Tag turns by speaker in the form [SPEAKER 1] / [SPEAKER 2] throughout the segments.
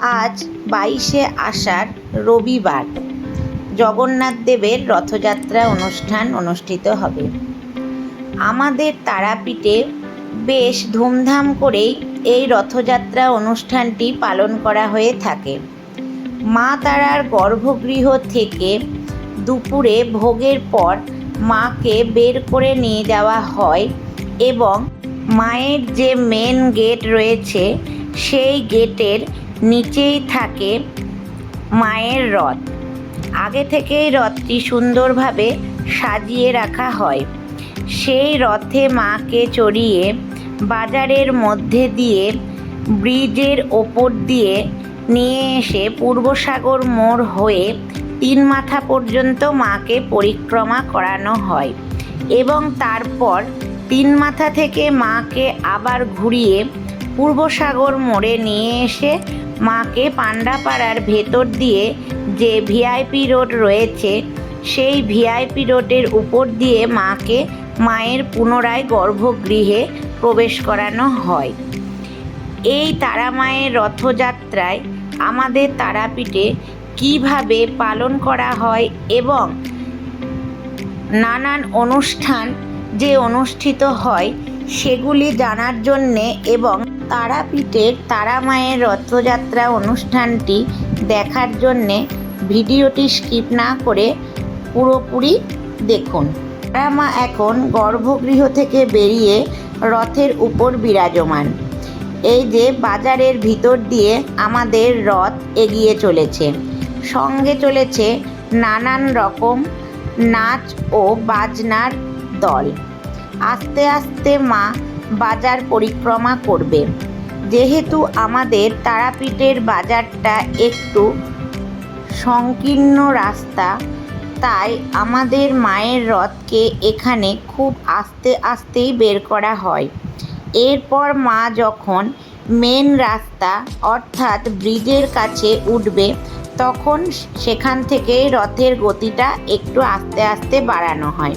[SPEAKER 1] আজ বাইশে আষাঢ় রবিবার। জগন্নাথ দেবের রথযাত্রা অনুষ্ঠান অনুষ্ঠিত হবে। আমাদের তারাপীঠে বেশ ধুমধাম করেই এই রথযাত্রা অনুষ্ঠানটি পালন করা হয়ে থাকে। মা তারার গর্ভগৃহ থেকে দুপুরে ভোগের পর মাকে বের করে নিয়ে যাওয়া হয় এবং মায়ের যে মেন গেট রয়েছে, সেই গেটের নিচেই থাকে মায়ের রথ। আগে থেকেই রথটি সুন্দরভাবে সাজিয়ে রাখা হয়। সেই রথে মাকে চড়িয়ে বাজারের মধ্যে দিয়ে ব্রিজের ওপর দিয়ে নিয়ে এসে পূর্বসাগর মোড় হয়ে তিন মাথা পর্যন্ত মাকে পরিক্রমা করানো হয় এবং তারপর তিন মাথা থেকে মাকে আবার ঘুরিয়ে পূর্বসাগর মোড়ে নিয়ে এসে মাকে পাণ্ডাপাড়ার ভেতর দিয়ে যে ভিআইপি রোড রয়েছে, সেই ভিআইপি রোডের উপর দিয়ে মাকে মায়ের পুনরায় গর্ভগৃহে প্রবেশ করানো হয়। এই তারা মায়ের রথযাত্রায় আমাদের তারাপীঠে কীভাবে পালন করা হয় এবং নানান অনুষ্ঠান যে অনুষ্ঠিত হয় সেগুলি জানার জন্যে এবং তারাপীঠের তারা মায়ের রথযাত্রা অনুষ্ঠানটি দেখার জন্যে ভিডিওটি স্কিপ না করে পুরোপুরি দেখুন। তারা মা এখন গর্ভগৃহ থেকে বেরিয়ে রথের উপর বিরাজমান। এই যে বাজারের ভিতর দিয়ে আমাদের রথ এগিয়ে চলেছে। সঙ্গে চলেছে নানান রকম নাচ ও বাজনার দল। আস্তে আস্তে মা বাজার পরিক্রমা করবে। যেহেতু আমাদের তারাপীঠের বাজারটা একটু সংকীর্ণ রাস্তা, তাই আমাদের মায়ের রথকে এখানে খুব আস্তে আস্তেই বের করা হয়। এরপর মা যখন মেন রাস্তা, অর্থাৎ ব্রিজের কাছে উঠবে, তখন সেখান থেকে রথের গতিটা একটু আস্তে আস্তে বাড়ানো হয়।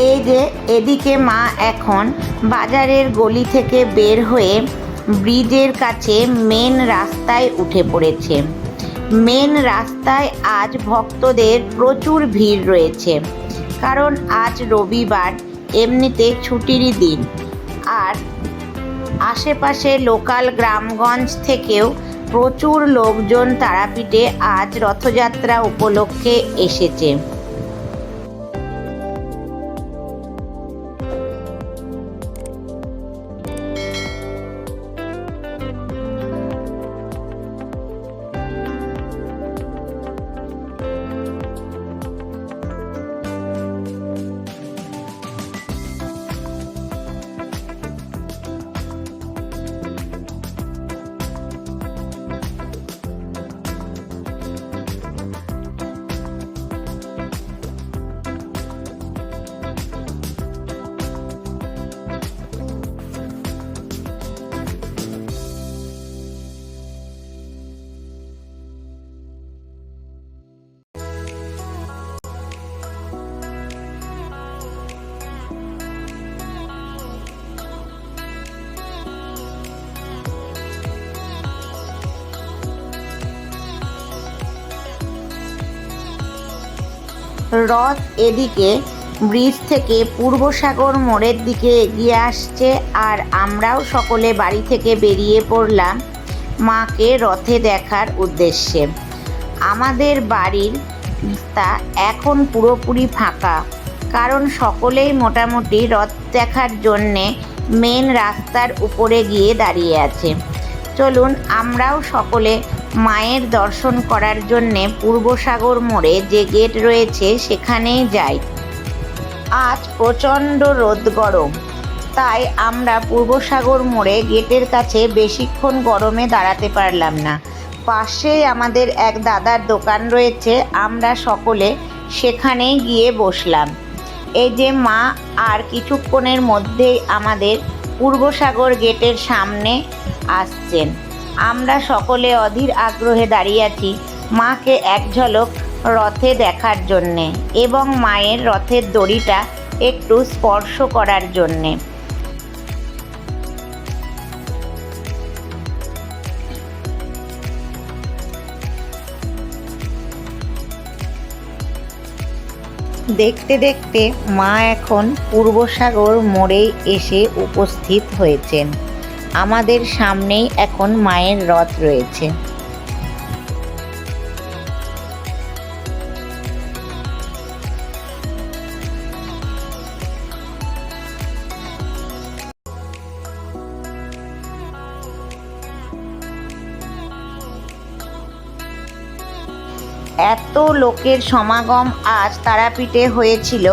[SPEAKER 1] এই যে এদিকে মা এখন বাজারের গলি থেকে বের হয়ে ব্রিজের কাছে মেন রাস্তায় উঠে পড়েছে। মেন রাস্তায় আজ ভক্তদের প্রচুর ভিড় রয়েছে। কারণ আজ রবিবার, এমনিতে ছুটিরই দিন। আর আশেপাশে লোকাল গ্রামগঞ্জ থেকেও প্রচুর লোকজন তারাপীঠে আজ রথযাত্রা উপলক্ষে এসেছে। রথ এদিকে ব্রিজ থেকে পূর্বসাগর মোড়ের দিকে এগিয়ে আসছে আর আমরাও সকলে বাড়ি থেকে বেরিয়ে পড়লাম মাকে রথে দেখার উদ্দেশ্যে। আমাদের বাড়ির তা এখন পুরোপুরি ফাঁকা, কারণ সকলেই মোটামুটি রথ দেখার জন্যে মেন রাস্তার উপরে গিয়ে দাঁড়িয়ে আছে। চলুন, আমরাও সকলে মায়ের দর্শন করার জন্যে পূর্বসাগর মোড়ে যে গেট রয়েছে সেখানেই যাই। আজ প্রচণ্ড রোদ গরম। তাই আমরা পূর্বসাগর মোড়ে গেটের কাছে বেশিক্ষণ গরমে দাঁড়াতে পারলাম না। পাশেই আমাদের এক দাদার দোকান রয়েছে, আমরা সকলে সেখানেই গিয়ে বসলাম। এই যে মা আর কিছুক্ষণের মধ্যেই আমাদের পূর্বসাগর গেটের সামনে আসছেন। আমরা সকলে অধীর আগ্রহে দাঁড়িয়ে আছি মাকে এক ঝলক রথে দেখার জন্যে এবং মায়ের রথের দড়িটা একটু স্পর্শ করার জন্যে। দেখতে দেখতে মা এখন পূর্বসাগর মোড়ে এসে উপস্থিত হয়েছেন। আমাদের সামনেই এখন মায়ের রথ রয়েছে। এত লোকের সমাগম আজ তারাপীঠে হয়েছিল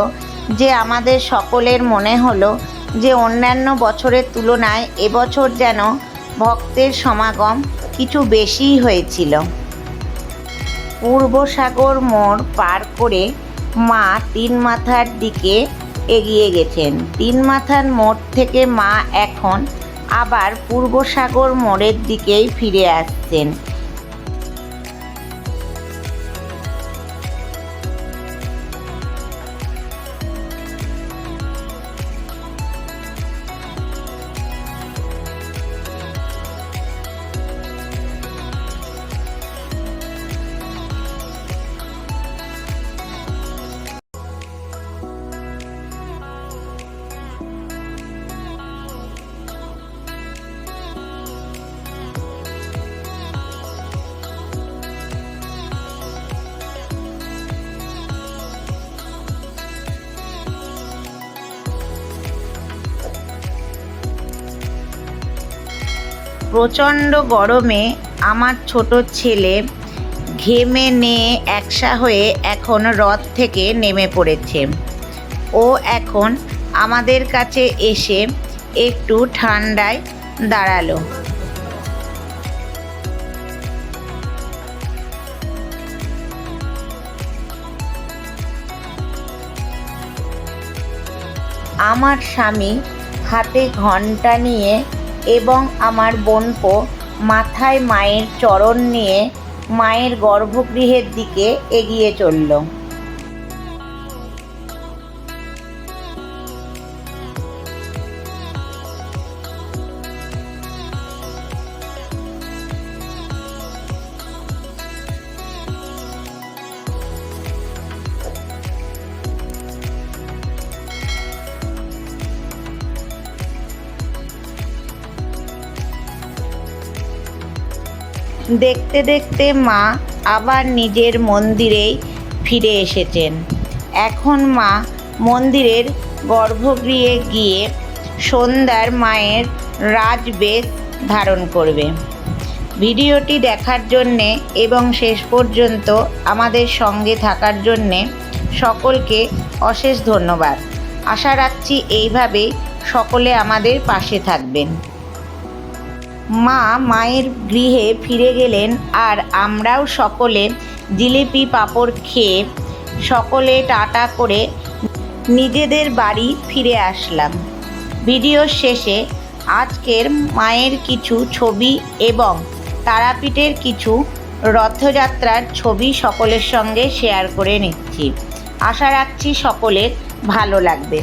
[SPEAKER 1] যে আমাদের সকলের মনে হলো যে অন্যান্য বছরের তুলনায় এবছর যেন ভক্তের সমাগম কিছু বেশিই হয়েছিল। পূর্বসাগর মোড় পার করে মা তিন মাথার দিকে এগিয়ে গেছেন। তিন মাথার মোড় থেকে মা এখন আবার পূর্বসাগর মোড়ের দিকেই ফিরে আসছেন। প্রচণ্ড গরমে আমার ছোট ছেলে ঘেমে নিয়ে একসা হয়ে এখন রথ থেকে নেমে পড়েছে। ও এখন আমাদের কাছে এসে একটু ঠান্ডায় দাঁড়াল। আমার স্বামী হাতে ঘণ্টা নিয়ে এবং আমার বোনপো মাথায় মায়ের চরণ নিয়ে মায়ের গর্ভগৃহের দিকে এগিয়ে চলল। দেখতে দেখতে মা আবার নিজের মন্দিরেই ফিরে এসেছেন। এখন মা মন্দিরের গর্ভগৃহে গিয়ে সন্ধ্যার মায়ের রাজবেশ ধারণ করবে। ভিডিওটি দেখার জন্যে এবং শেষ পর্যন্ত আমাদের সঙ্গে থাকার জন্যে সকলকে অশেষ ধন্যবাদ। আশা রাখছি এইভাবে সকলে আমাদের পাশে থাকবেন। মা মায়ের গৃহে ফিরে গেলেন আর আমরাও সকলে জিলিপি পাঁপড় খেয়ে সকলে টাটা করে নিজেদের বাড়ি ফিরে আসলাম। ভিডিওর শেষে আজকের মায়ের কিছু ছবি এবং তারাপীঠের কিছু রথযাত্রার ছবি সকলের সঙ্গে শেয়ার করে নিচ্ছি। আশা রাখছি সকলের ভালো লাগবে।